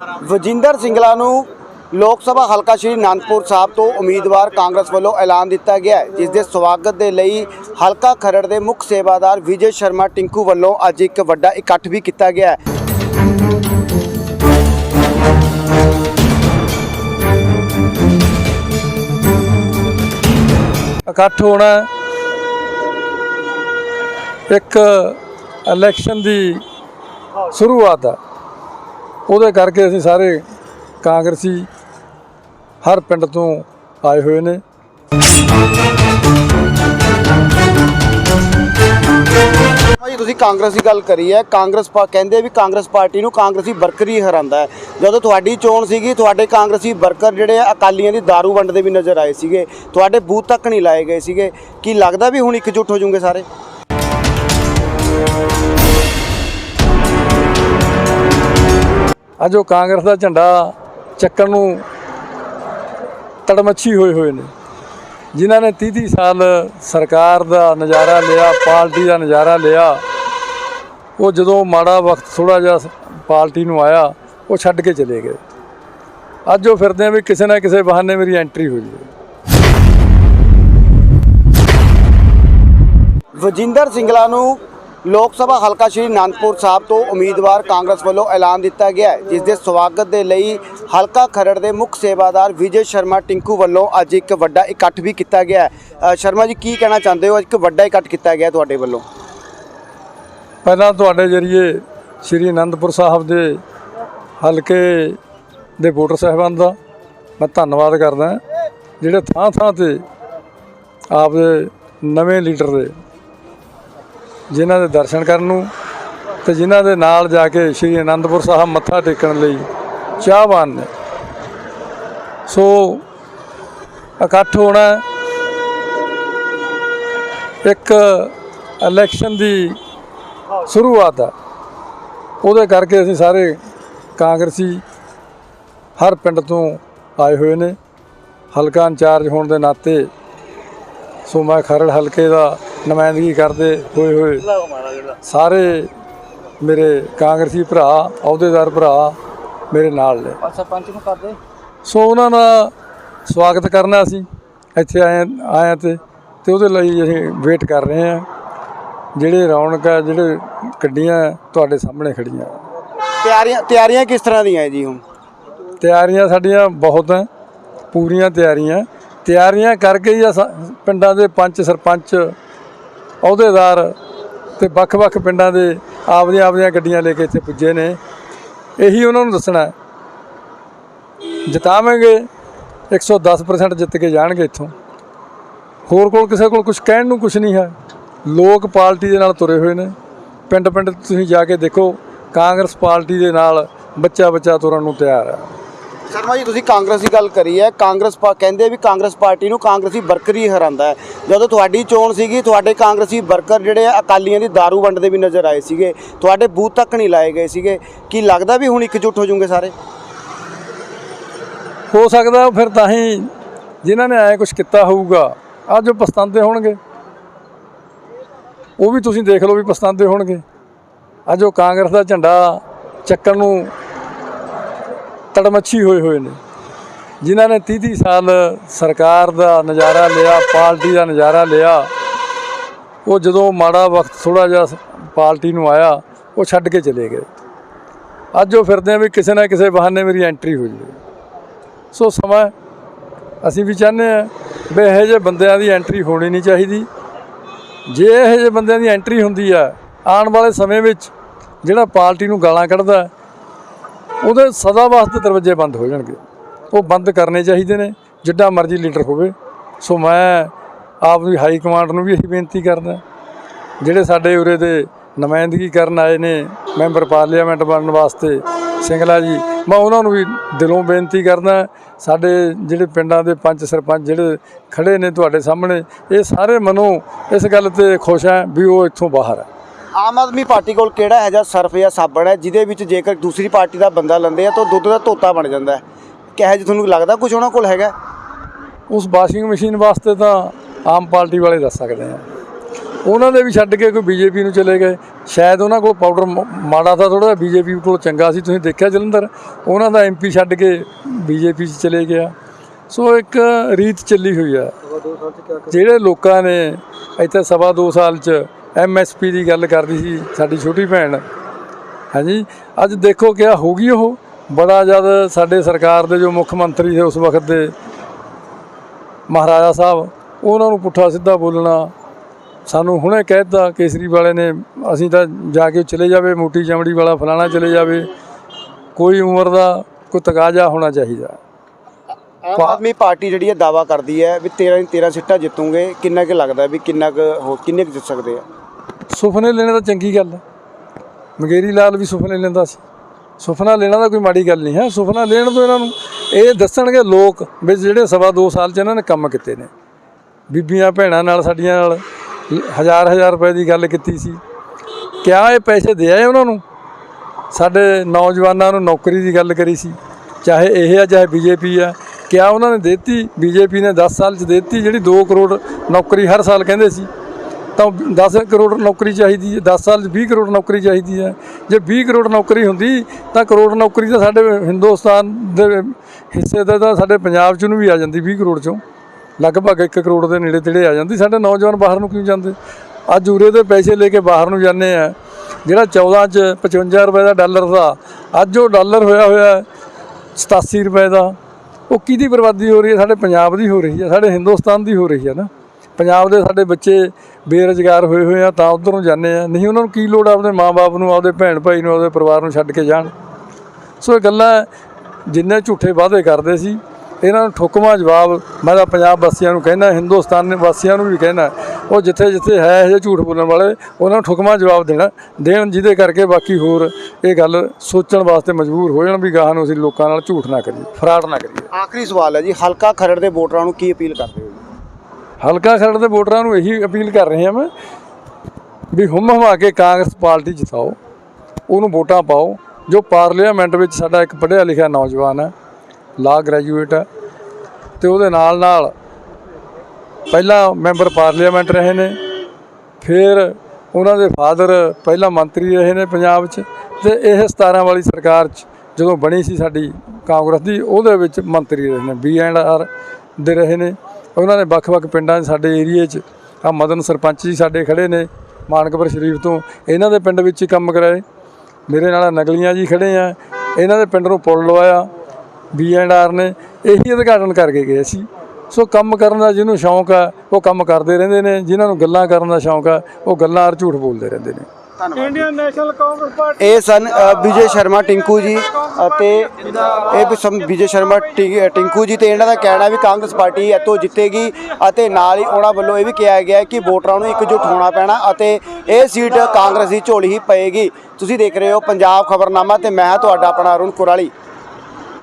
ਵਜਿੰਦਰ ਸਿੰਗਲਾ ਨੂੰ ਲੋਕ ਸਭਾ ਹਲਕਾ ਸ਼੍ਰੀ ਅਨੰਦਪੁਰ ਸਾਹਿਬ ਤੋਂ ਉਮੀਦਵਾਰ ਕਾਂਗਰਸ ਵੱਲੋਂ ਐਲਾਨ ਦਿੱਤਾ ਗਿਆ ਹੈ, ਜਿਸ ਦੇ ਸਵਾਗਤ ਦੇ ਲਈ ਹਲਕਾ ਖਰੜ ਦੇ ਮੁੱਖ ਸੇਵਾਦਾਰ ਵਿਜੇ ਸ਼ਰਮਾ ਟਿੰਕੂ ਵੱਲੋਂ ਅੱਜ ਇੱਕ ਵੱਡਾ ਇਕੱਠ ਵੀ ਕੀਤਾ ਗਿਆ ਹੈ। ਇਕੱਠ ਹੋਣਾ ਇੱਕ ਇਲੈਕਸ਼ਨ ਦੀ ਸ਼ੁਰੂਆਤ ਹੈ। ਉਹਦੇ ਕਰਕੇ ਅਸੀਂ ਸਾਰੇ ਕਾਂਗਰਸੀ ਹਰ ਪਿੰਡ ਤੋਂ ਆਏ ਹੋਏ ਨੇ। ਭਾਈ ਤੁਸੀਂ ਕਾਂਗਰਸ ਦੀ ਗੱਲ ਕਰੀ ਹੈ। ਕਾਂਗਰਸ ਪਾ ਕਹਿੰਦੇ ਵੀ ਕਾਂਗਰਸ ਪਾਰਟੀ ਨੂੰ ਕਾਂਗਰਸੀ ਵਰਕਰ ਹੀ ਹਰਾਉਂਦਾ ਹੈ। ਜਦੋਂ ਤੁਹਾਡੀ ਚੋਣ ਸੀਗੀ ਤੁਹਾਡੇ ਕਾਂਗਰਸੀ ਵਰਕਰ ਜਿਹੜੇ ਆ, ਅਕਾਲੀਆਂ ਦੀ दारू ਵੰਡਦੇ ਵੀ ਨਜ਼ਰ ਆਏ ਸੀਗੇ। ਤੁਹਾਡੇ ਬੂਥ ਤੱਕ ਨਹੀਂ ਲਾਏ ਗਏ ਸੀਗੇ। ਕੀ ਲੱਗਦਾ ਵੀ ਹੁਣ ਇਕਜੁੱਟ ਹੋ ਜਾਓਗੇ ਸਾਰੇ? ਅੱਜ ਉਹ ਕਾਂਗਰਸ ਦਾ ਝੰਡਾ ਚੱਕਣ ਨੂੰ ਤੜਮੱਛੀ ਹੋਏ ਹੋਏ ਨੇ। ਜਿਨ੍ਹਾਂ ਨੇ 30 30 ਸਾਲ ਸਰਕਾਰ ਦਾ ਨਜ਼ਾਰਾ ਲਿਆ, ਪਾਰਟੀ ਦਾ ਨਜ਼ਾਰਾ ਲਿਆ, ਉਹ ਜਦੋਂ ਮਾੜਾ ਵਕਤ ਥੋੜਾ ਜਿਹਾ ਪਾਰਟੀ ਨੂੰ ਆਇਆ, ਉਹ ਛੱਡ ਕੇ ਚਲੇ ਗਏ। ਅੱਜ ਉਹ ਫਿਰਦੇ ਆ ਵੀ ਕਿਸੇ ਨਾ ਕਿਸੇ ਬਹਾਨੇ ਮੇਰੀ ਐਂਟਰੀ ਹੋ। ਜਾਵੇ ਵਜਿੰਦਰ ਸਿੰਗਲਾ ਨੂੰ ਲੋਕ ਸਭਾ ਹਲਕਾ ਸ਼੍ਰੀ ਅਨੰਦਪੁਰ ਸਾਹਿਬ ਤੋਂ ਉਮੀਦਵਾਰ ਕਾਂਗਰਸ ਵੱਲੋਂ ਐਲਾਨ ਦਿੱਤਾ ਗਿਆ ਹੈ, ਜਿਸ ਦੇ ਸਵਾਗਤ ਦੇ ਲਈ ਹਲਕਾ ਖਰੜ ਦੇ ਮੁੱਖ ਸੇਵਾਦਾਰ ਵਿਜੇ ਸ਼ਰਮਾ ਟਿੰਕੂ ਵੱਲੋਂ ਅੱਜ ਇੱਕ ਵੱਡਾ ਇਕੱਠ ਵੀ ਕੀਤਾ ਗਿਆ ਹੈ। ਸ਼ਰਮਾ ਜੀ, ਕੀ ਕਹਿਣਾ ਚਾਹੁੰਦੇ ਹੋ? ਅੱਜ ਇੱਕ ਵੱਡਾ ਇਕੱਠ ਕੀਤਾ ਗਿਆ ਤੁਹਾਡੇ ਵੱਲੋਂ। ਪਹਿਲਾਂ ਤੁਹਾਡੇ ਜਰੀਏ ਸ੍ਰੀ ਅਨੰਦਪੁਰ ਸਾਹਿਬ ਦੇ ਹਲਕੇ ਦੇ ਵੋਟਰ ਸਾਹਿਬਾਨ ਦਾ ਮੈਂ ਧੰਨਵਾਦ ਕਰਦਾ ਜਿਹੜੇ ਥਾਂ ਥਾਂ ਤੇ ਆਪਦੇ ਨਵੇਂ ਲੀਡਰ ਦੇ ਜਿਨ੍ਹਾਂ ਦੇ ਦਰਸ਼ਨ ਕਰਨ ਨੂੰ ਤੇ ਜਿਨ੍ਹਾਂ ਦੇ ਨਾਲ ਜਾ ਕੇ ਸ੍ਰੀ ਅਨੰਦਪੁਰ ਸਾਹਿਬ ਮੱਥਾ ਟੇਕਣ ਲਈ ਚਾਹਵਾਨ ਨੇ। ਸੋ ਇਕੱਠ ਹੋਣਾ ਇੱਕ ਇਲੈਕਸ਼ਨ ਦੀ ਸ਼ੁਰੂਆਤ ਹੈ ਉਹਦੇ ਕਰਕੇ ਅਸੀਂ ਸਾਰੇ ਕਾਂਗਰਸੀ ਹਰ ਪਿੰਡ ਤੋਂ ਆਏ ਹੋਏ ਨੇ। ਹਲਕਾ ਇੰਚਾਰਜ ਹੋਣ ਦੇ ਨਾਤੇ ਸੋ ਮੈਂ ਖਰੜ ਹਲਕੇ ਦਾ ਨੁਮਾਇੰਦਗੀ ਕਰਦੇ ਹੋਏ ਹੋਏ ਸਾਰੇ ਮੇਰੇ ਕਾਂਗਰਸੀ ਭਰਾ ਅਹੁਦੇਦਾਰ ਭਰਾ ਮੇਰੇ ਨਾਲ ਨੇ। ਸਰਪੰਚ ਨੂੰ ਕਰਦੇ? ਸੋ ਉਹਨਾਂ ਦਾ ਸਵਾਗਤ ਕਰਨਾ ਅਸੀਂ ਇੱਥੇ ਆਏ ਆਏ ਤੇ ਤੇ ਉਹਦੇ ਲਈ ਅਸੀਂ ਵੇਟ ਕਰ ਰਹੇ ਹਾਂ। ਜਿਹੜੇ ਰੌਣਕ ਹੈ ਜਿਹੜੇ ਗੱਡੀਆਂ ਤੁਹਾਡੇ ਸਾਹਮਣੇ ਖੜੀਆਂ ਤਿਆਰੀਆਂ ਤਿਆਰੀਆਂ ਕਿਸ ਤਰ੍ਹਾਂ ਦੀਆਂ ਹੈ ਜੀ ਹੁਣ? ਤਿਆਰੀਆਂ ਸਾਡੀਆਂ ਬਹੁਤ ਹੈ ਪੂਰੀਆਂ ਤਿਆਰੀਆਂ। ਤਿਆਰੀਆਂ ਕਰਕੇ ਹੀ ਸਾ- ਪਿੰਡਾਂ ਦੇ ਪੰਚ ਸਰਪੰਚ ਅਹੁਦੇਦਾਰ ਤੇ ਵੱਖ-ਵੱਖ ਪਿੰਡਾਂ ਦੇ ਆਪਦੀਆਂ ਆਪਦੀਆਂ ਗੱਡੀਆਂ ਲੈ ਕੇ ਇੱਥੇ ਪੁੱਜੇ ਨੇ। ਇਹੀ ਉਹਨਾਂ ਨੂੰ ਦੱਸਣਾ ਹੈ। ਜਿਤਾਵਾਂਗੇ 110% ਜਿੱਤ ਕੇ ਜਾਣਗੇ ਇੱਥੋਂ। ਹੋਰ ਕੋਲ ਕਿਸੇ ਕੋਲ ਕੁਝ ਕਹਿਣ ਨੂੰ ਕੁਝ ਨਹੀਂ ਹੈ। ਲੋਕ ਪਾਰਟੀ ਦੇ ਨਾਲ ਤੁਰੇ ਹੋਏ ਨੇ। ਪਿੰਡ ਪਿੰਡ ਤੁਸੀਂ ਜਾ ਕੇ ਦੇਖੋ, ਕਾਂਗਰਸ ਪਾਰਟੀ ਦੇ ਨਾਲ ਬੱਚਾ ਬੱਚਾ ਤੁਰਨ ਨੂੰ ਤਿਆਰ ਹੈ। ਸ਼ਰਮਾ ਜੀ ਤੁਸੀਂ ਕਾਂਗਰਸ ਦੀ ਗੱਲ ਕਰੀ ਹੈ। ਕਾਂਗਰਸ ਪਾ ਕਹਿੰਦੇ ਵੀ ਕਾਂਗਰਸ ਪਾਰਟੀ ਨੂੰ ਕਾਂਗਰਸੀ ਵਰਕਰ ਹੀ ਹਰਾਉਂਦਾ ਹੈ। ਜਦੋਂ ਤੁਹਾਡੀ ਚੋਣ ਸੀਗੀ ਤੁਹਾਡੇ ਕਾਂਗਰਸੀ ਵਰਕਰ ਜਿਹੜੇ ਆ, ਅਕਾਲੀਆਂ ਦੀ दारू ਵੰਡਦੇ ਵੀ ਨਜ਼ਰ ਆਏ ਸੀਗੇ। ਤੁਹਾਡੇ ਬੂਥ ਤੱਕ ਨਹੀਂ ਲਾਏ ਗਏ ਸੀਗੇ। ਕੀ ਲੱਗਦਾ ਵੀ ਹੁਣ ਇਕਜੁੱਟ ਹੋ ਜਾਓਗੇ ਸਾਰੇ? ਹੋ ਸਕਦਾ ਫਿਰ ਤਾਂ ਹੀ ਜਿਨ੍ਹਾਂ ਨੇ ਐ ਕੁਝ ਕੀਤਾ ਹੋਊਗਾ ਅੱਜ ਉਹ ਪਛਤਾਉਂਦੇ ਹੋਣਗੇ। ਉਹ ਵੀ ਤੁਸੀਂ ਦੇਖ ਲਓ ਵੀ ਪਛਤਾਉਂਦੇ ਹੋਣਗੇ। ਅੱਜ ਉਹ ਕਾਂਗਰਸ ਦਾ ਝੰਡਾ ਚੱਕਣ ਨੂੰ ਤੜਮੱਛੀ ਹੋਏ ਹੋਏ ਨੇ। ਜਿਨ੍ਹਾਂ ਨੇ 30 30 ਸਾਲ ਸਰਕਾਰ ਦਾ ਨਜ਼ਾਰਾ ਲਿਆ, ਪਾਰਟੀ ਦਾ ਨਜ਼ਾਰਾ ਲਿਆ, ਉਹ ਜਦੋਂ ਮਾੜਾ ਵਕਤ ਥੋੜਾ ਜਿਹਾ ਪਾਰਟੀ ਨੂੰ ਆਇਆ, ਉਹ ਛੱਡ ਕੇ ਚਲੇ ਗਏ। ਅੱਜ ਉਹ ਫਿਰਦੇ ਆ ਵੀ ਕਿਸੇ ਨਾ ਕਿਸੇ ਬਹਾਨੇ ਮੇਰੀ ਐਂਟਰੀ ਹੋ ਜਾਵੇ। ਸੋ ਸਮਾਂ, ਅਸੀਂ ਵੀ ਚਾਹੁੰਦੇ ਆ ਵੀ ਇਹੋ ਜਿਹੇ ਬੰਦਿਆਂ ਦੀ ਐਂਟਰੀ ਹੋਣੀ ਨਹੀਂ ਚਾਹੀਦੀ। ਜੇ ਇਹੋ ਜਿਹੇ ਬੰਦਿਆਂ ਦੀ ਐਂਟਰੀ ਹੁੰਦੀ ਆ, ਆਉਣ ਵਾਲੇ ਸਮੇਂ ਵਿੱਚ ਜਿਹੜਾ ਪਾਰਟੀ ਨੂੰ ਗਾਲਾਂ ਕੱਢਦਾ ਉਹਦੇ ਸਦਾ ਵਾਸਤੇ ਦਰਵਾਜ਼ੇ ਬੰਦ ਹੋ ਜਾਣਗੇ। ਉਹ ਬੰਦ ਕਰਨੇ ਚਾਹੀਦੇ ਨੇ, ਜਿੱਡਾ ਮਰਜ਼ੀ ਲੀਡਰ ਹੋਵੇ। ਸੋ ਮੈਂ ਆਪ ਦੀ ਹਾਈ ਕਮਾਂਡ ਨੂੰ ਵੀ ਇਹੀ ਬੇਨਤੀ ਕਰਦਾ, ਜਿਹੜੇ ਸਾਡੇ ਉਰੇ ਦੇ ਨੁਮਾਇੰਦਗੀ ਕਰਨ ਆਏ ਨੇ, ਮੈਂਬਰ ਪਾਰਲੀਮੈਂਟ ਬਣਨ ਵਾਸਤੇ, ਸਿੰਗਲਾ ਜੀ, ਮੈਂ ਉਹਨਾਂ ਨੂੰ ਵੀ ਦਿਲੋਂ ਬੇਨਤੀ ਕਰਦਾ, ਸਾਡੇ ਜਿਹੜੇ ਪਿੰਡਾਂ ਦੇ ਪੰਚ ਸਰਪੰਚ ਜਿਹੜੇ ਖੜੇ ਨੇ ਤੁਹਾਡੇ ਸਾਹਮਣੇ, ਇਹ ਸਾਰੇ ਮਨੋਂ ਇਸ ਗੱਲ ਤੇ ਖੁਸ਼ ਹੈ ਵੀ ਉਹ ਇੱਥੋਂ ਬਾਹਰ ਹੈ। ਆਮ ਆਦਮੀ ਪਾਰਟੀ ਕੋਲ ਕਿਹੜਾ ਹੈ ਜਾਂ ਸਰਫ ਜਾਂ ਸਾਬਣ ਹੈ, ਜਿਹਦੇ ਵਿੱਚ ਜੇਕਰ ਦੂਸਰੀ ਪਾਰਟੀ ਦਾ ਬੰਦਾ ਲੈਂਦੇ ਆ ਤਾਂ ਦੁੱਧ ਦਾ ਧੋਤਾ ਬਣ ਜਾਂਦਾ ਹੈ? ਕਿਹੋ ਜਿਹਾ ਤੁਹਾਨੂੰ ਲੱਗਦਾ ਕੁਝ ਉਹਨਾਂ ਕੋਲ ਹੈਗਾ? ਉਸ ਵਾਸ਼ਿੰਗ ਮਸ਼ੀਨ ਵਾਸਤੇ ਤਾਂ ਆਮ ਪਾਰਟੀ ਵਾਲੇ ਦੱਸ ਸਕਦੇ ਆ। ਉਹਨਾਂ ਦੇ ਵੀ ਛੱਡ ਕੇ ਕੋਈ ਬੀਜੇਪੀ ਨੂੰ ਚਲੇ ਗਏ। ਸ਼ਾਇਦ ਉਹਨਾਂ ਕੋਲ ਪਾਊਡਰ ਮ- ਮਾੜਾ ਤਾਂ ਥੋੜਾ ਬੀਜੇਪੀ ਕੋਲ ਚੰਗਾ ਸੀ। ਤੁਸੀਂ ਦੇਖਿਆ ਜਲੰਧਰ? ਉਹਨਾਂ ਦਾ ਐਮਪੀ ਛੱਡ ਕੇ ਬੀਜੇਪੀ 'ਚ ਚਲੇ ਗਿਆ। ਸੋ ਇੱਕ ਰੀਤ ਚੱਲੀ ਹੋਈ ਆ। ਜਿਹੜੇ ਲੋਕਾਂ ਨੇ ਇੱਥੇ ਸਵਾ ਦੋ ਸਾਲ 'ਚ ਐਮਐਸਪੀ ਦੀ ਗੱਲ ਕਰਦੀ ਸੀ ਸਾਡੀ ਛੋਟੀ ਭੈਣ। ਹਾਂਜੀ ਅੱਜ ਦੇਖੋ ਕਿਆ ਹੋ ਗਈ ਉਹ। ਬੜਾ ਜਦ ਸਾਡੇ ਸਰਕਾਰ ਦੇ ਜੋ ਮੁੱਖ ਮੰਤਰੀ ਸੀ ਉਸ ਵਕਤ ਦੇ ਮਹਾਰਾਜਾ ਸਾਹਿਬ ਉਹਨਾਂ ਨੂੰ ਪੁੱਠਾ ਸਿੱਧਾ ਬੋਲਣਾ। ਸਾਨੂੰ ਹੁਣੇ ਕਹਿਤਾ ਕੇਸਰੀ ਵਾਲੇ ਨੇ ਅਸੀਂ ਤਾਂ ਜਾ ਕੇ ਚਲੇ ਜਾਵੇ ਮੋਟੀ ਚਮੜੀ ਵਾਲਾ ਫਲਾਣਾ ਚਲੇ ਜਾਵੇ। ਕੋਈ ਉਮਰ ਦਾ ਕੋਈ ਤਕਾਜ਼ਾ ਹੋਣਾ ਚਾਹੀਦਾ। ਆਮ ਆਦਮੀ ਪਾਰਟੀ ਜਿਹੜੀ ਹੈ ਦਾਵਾ ਕਰਦੀ ਹੈ ਵੀ 13 13 ਸੀਟਾਂ ਜਿੱਤੂਗੇ, ਕਿੰਨਾ ਕੁ ਲੱਗਦਾ ਵੀ ਕਿੰਨਾ ਕੁ ਹੋ ਕਿੰਨੇ ਕੁ ਜਿੱਤ ਸਕਦੇ ਆ? ਸੁਪਨੇ ਲੈਣੇ ਤਾਂ ਚੰਗੀ ਗੱਲ ਹੈ। ਮਗੇਰੀ ਲਾਲ ਵੀ ਸੁਪਨੇ ਲੈਂਦਾ ਸੀ। ਸੁਪਨਾ ਲੈਣਾ ਤਾਂ ਕੋਈ ਮਾੜੀ ਗੱਲ ਨਹੀਂ ਹੈ। ਸੁਪਨਾ ਲੈਣ ਤੋਂ ਇਹਨਾਂ ਨੂੰ ਇਹ ਦੱਸਣਗੇ ਲੋਕ ਵੀ ਜਿਹੜੇ ਸਵਾ ਦੋ ਸਾਲ ਚ ਇਹਨਾਂ ਨੇ ਕੰਮ ਕੀਤੇ ਨੇ। ਬੀਬੀਆਂ ਭੈਣਾਂ ਨਾਲ, ਸਾਡੀਆਂ ਨਾਲ ਹਜ਼ਾਰ ਹਜ਼ਾਰ ਰੁਪਏ ਦੀ ਗੱਲ ਕੀਤੀ ਸੀ। ਕਿਆ ਇਹ ਪੈਸੇ ਦੇ ਆਏ ਉਹਨਾਂ ਨੂੰ? ਸਾਡੇ ਨੌਜਵਾਨਾਂ ਨੂੰ ਨੌਕਰੀ ਦੀ ਗੱਲ ਕਰੀ ਸੀ। ਚਾਹੇ ਇਹ ਆ, ਚਾਹੇ ਬੀਜੇਪੀ ਆ। ਕਿਆ ਉਹਨਾਂ ਨੇ ਦਿੱਤੀ? ਬੀਜੇਪੀ ਨੇ 10 ਸਾਲ ਚ ਦਿੱਤੀ, ਜਿਹੜੀ 2 ਕਰੋੜ ਨੌਕਰੀ ਹਰ ਸਾਲ ਕਹਿੰਦੇ ਸੀ। ਤਾਂ 10 ਕਰੋੜ ਨੌਕਰੀ ਚਾਹੀਦੀ ਹੈ 10 ਸਾਲ 'ਚ 20 ਕਰੋੜ ਨੌਕਰੀ ਚਾਹੀਦੀ ਹੈ। ਜੇ 20 ਕਰੋੜ ਨੌਕਰੀ ਹੁੰਦੀ, ਤਾਂ ਕਰੋੜ ਨੌਕਰੀ ਤਾਂ ਸਾਡੇ ਹਿੰਦੁਸਤਾਨ ਦੇ ਹਿੱਸੇ ਦਾ ਤਾਂ ਸਾਡੇ ਪੰਜਾਬ 'ਚ ਨੂੰ ਵੀ ਆ ਜਾਂਦੀ 20 ਕਰੋੜ 'ਚੋਂ। ਲਗਭਗ 1 ਕਰੋੜ ਦੇ ਨੇੜੇ ਤੇੜੇ ਆ ਜਾਂਦੀ। ਸਾਡੇ ਨੌਜਵਾਨ ਬਾਹਰ ਨੂੰ ਕਿਉਂ ਜਾਂਦੇ? ਅੱਜ ਉਰੇ ਦੇ ਪੈਸੇ ਲੈ ਕੇ ਬਾਹਰ ਨੂੰ ਜਾਂਦੇ ਆ। ਜਿਹੜਾ 14 'ਚ 55 ਰੁਪਏ ਦਾ ਡਾਲਰ ਦਾ, ਅੱਜ ਉਹ ਡਾਲਰ ਹੋਇਆ ਹੋਇਆ ਹੈ 87 ਰੁਪਏ ਦਾ। ਉਹ ਕਿਹਦੀ ਬਰਬਾਦੀ ਹੋ ਰਹੀ ਹੈ? ਸਾਡੇ ਪੰਜਾਬ ਦੀ ਹੋ ਰਹੀ ਹੈ, ਸਾਡੇ ਹਿੰਦੁਸਤਾਨ ਦੀ ਹੋ ਰਹੀ ਹੈ ਨਾ। ਪੰਜਾਬ ਦੇ ਸਾਡੇ ਬੱਚੇ ਬੇਰੁਜ਼ਗਾਰ ਹੋਏ ਹੋਏ ਆ, ਤਾਂ ਉਧਰ ਨੂੰ ਜਾਂਦੇ ਆ। ਨਹੀਂ, ਉਹਨਾਂ ਨੂੰ ਕੀ ਲੋੜ ਆ ਆਪਣੇ ਮਾਪੇ ਨੂੰ, ਆਪਦੇ ਭੈਣ ਭਾਈ ਨੂੰ, ਆਪਦੇ ਪਰਿਵਾਰ ਨੂੰ ਛੱਡ ਕੇ ਜਾਣ? ਸੋ ਇਹ ਗੱਲਾਂ ਜਿੰਨੇ ਝੂਠੇ ਵਾਅਦੇ ਕਰਦੇ ਸੀ ਇਹਨਾਂ ਨੂੰ ਠੁਕਮਾ ਜਵਾਬ ਮੈਂ ਤਾਂ ਪੰਜਾਬ ਵਾਸੀਆਂ ਨੂੰ ਕਹਿੰਦਾ ਹਿੰਦੁਸਤਾਨ ਵਾਸੀਆਂ ਨੂੰ ਵੀ ਕਹਿੰਦਾ। ਉਹ ਜਿੱਥੇ ਜਿੱਥੇ ਹੈ ਇਹ ਝੂਠ ਬੋਲਣ ਵਾਲੇ ਉਹਨਾਂ ਨੂੰ ਠੁਕਮਾ ਜਵਾਬ ਦੇਣਾ। ਦੇਣ ਜਿਹਦੇ ਕਰਕੇ ਬਾਕੀ ਹੋਰ ਇਹ ਗੱਲ ਸੋਚਣ ਵਾਸਤੇ ਮਜਬੂਰ ਹੋ ਜਾਣ ਵੀ ਗਾਹਾਂ ਨੂੰ ਅਸੀਂ ਲੋਕਾਂ ਨਾਲ ਝੂਠ ਨਾ ਕਰੀਏ। ਫਰਾਡ ਨਾ ਕਰੀਏ। ਆਖਰੀ ਸਵਾਲ ਹੈ ਜੀ ਹਲਕਾ ਖਰੜ ਦੇ ਵੋਟਰਾਂ ਨੂੰ ਕੀ ਅਪੀਲ ਕਰਦੇ ਹੋ ਜੀ? ਹਲਕਾ ਖਰੜ ਦੇ ਵੋਟਰਾਂ ਨੂੰ ਇਹੀ ਅਪੀਲ ਕਰ ਰਹੇ ਹਾਂ ਮੈਂ ਵੀ ਹੁਮ ਹਮਾ ਕੇ ਕਾਂਗਰਸ ਪਾਰਟੀ ਜਿਤਾਓ ਉਹਨੂੰ ਵੋਟਾਂ ਪਾਓ। ਜੋ ਪਾਰਲੀਮੈਂਟ ਵਿੱਚ ਸਾਡਾ ਇੱਕ ਪੜ੍ਹਿਆ ਲਿਖਿਆ ਨੌਜਵਾਨ ਹੈ ਲਾ ਗ੍ਰੈਜੂਏਟ ਆ। ਤੇ ਉਹਦੇ ਨਾਲ ਨਾਲ ਪਹਿਲਾਂ ਮੈਂਬਰ ਪਾਰਲੀਮੈਂਟ ਰਹੇ ਨੇ। ਫਿਰ ਉਹਨਾਂ ਦੇ ਫਾਦਰ ਪਹਿਲਾਂ ਮੰਤਰੀ ਰਹੇ ਨੇ ਪੰਜਾਬ 'ਚ। ਤੇ ਇਹ 17 ਵਾਲੀ ਸਰਕਾਰ 'ਚ ਜਦੋਂ ਬਣੀ ਸੀ ਸਾਡੀ ਕਾਂਗਰਸ ਦੀ, ਉਹਦੇ ਵਿੱਚ ਮੰਤਰੀ ਰਹੇ ਨੇ। ਬੀ ਐਂਡ ਆਰ ਦੇ ਰਹੇ ਨੇ। ਉਹਨਾਂ ਨੇ ਵੱਖ-ਵੱਖ ਪਿੰਡਾਂ 'ਚ ਸਾਡੇ ਏਰੀਏ 'ਚ ਆ ਮਦਨ ਸਰਪੰਚ ਜੀ ਸਾਡੇ ਖੜੇ ਨੇ ਮਾਨਕਪੁਰ ਸ਼ਰੀਫ ਤੋਂ। ਇਹਨਾਂ ਦੇ ਪਿੰਡ ਵਿੱਚ ਹੀ ਕੰਮ ਕਰਾਏ। ਮੇਰੇ ਨਾਲ ਨਗਲੀਆਂ ਜੀ ਖੜੇ ਆ। ਇਹਨਾਂ ਦੇ ਪਿੰਡ ਨੂੰ ਪੁਲ ਲਵਾਇਆ। ਬੀ ਐਂਡ ਆਰ ਨੇ ਇਹੀ ਉਦਘਾਟਨ ਕਰਕੇ ਗਏ ਸੀ। ਸੋ ਕੰਮ ਕਰਨ ਦਾ ਜਿਹਨੂੰ ਸ਼ੌਂਕ ਆ ਉਹ ਕੰਮ ਕਰਦੇ ਰਹਿੰਦੇ ਨੇ। ਜਿਨ੍ਹਾਂ ਨੂੰ ਗੱਲਾਂ ਕਰਨ ਦਾ ਸ਼ੌਂਕ ਆ ਉਹ ਗੱਲਾਂ ਔਰ ਝੂਠ ਬੋਲਦੇ ਰਹਿੰਦੇ ਨੇ। ਧੰਨਵਾਦ। ਇੰਡੀਅਨ ਨੈਸ਼ਨਲ ਕਾਂਗਰਸ ਪਾਰਟੀ ਇਹ ਸਨ ਵਿਜੇ ਸ਼ਰਮਾ ਟਿੰਕੂ ਜੀ ਅਤੇ ਇਹ ਵੀ ਸਮ ਵਿਜੇ ਸ਼ਰਮਾ ਟੀ- ਟਿੰਕੂ ਜੀ ਤੇ ਇਹਨਾਂ ਦਾ ਕਹਿਣਾ ਵੀ ਕਾਂਗਰਸ ਪਾਰਟੀ ਇੱਥੋਂ ਜਿੱਤੇਗੀ ਅਤੇ ਨਾਲ ਹੀ ਉਹਨਾਂ ਵੱਲੋਂ ਇਹ ਵੀ ਕਿਹਾ ਗਿਆ ਹੈ ਕਿ ਵੋਟਰਾਂ ਨੂੰ ਇਕਜੁੱਟ ਹੋਣਾ ਪੈਣਾ ਅਤੇ ਇਹ ਸੀਟ ਕਾਂਗਰਸ ਦੀ ਝੋਲੀ ਹੀ ਪਏਗੀ। ਤੁਸੀਂ ਦੇਖ ਰਹੇ ਹੋ ਪੰਜਾਬ ਖਬਰਨਾਮਾ ਤੇ ਮੈਂ ਹਾਂ ਤੁਹਾਡਾ ਆਪਣਾ ਅਰੁਣ ਕੁਰਾਲੀ।